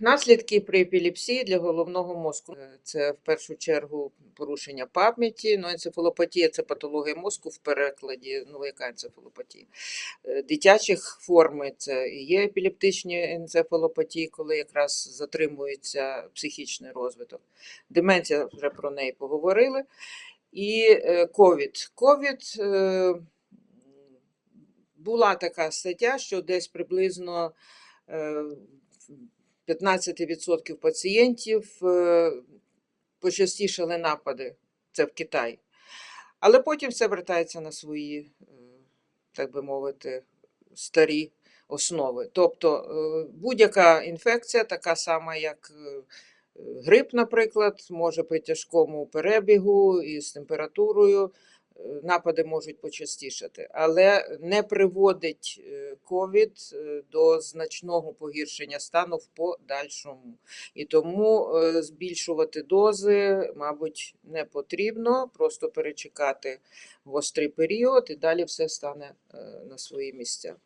Наслідки при епілепсії для головного мозку Е, це в першу чергу порушення пам'яті. Ну, енцефалопатія це патологія мозку в перекладі. Ну, яка енцефалопатія? Е, Дитячих форми це і є епілептичні енцефалопатії, коли якраз затримується психічний розвиток. Деменція вже про неї поговорили. І е, ковід. Ковід була така стаття, що десь приблизно 15% пацієнтів е, почастішали напади. Це в Китаї. Але потім все вертається на свої, е, так би мовити, старі основи. Тобто е, будь-яка інфекція, така сама, як грип, наприклад, може при тяжкому перебігу і з температурою напади можуть почастішати, але не приводить ковід до значного погіршення стану в подальшому. І тому е, збільшувати дози, мабуть, не потрібно, просто перечекати гострий період і далі все стане е, на свої місця.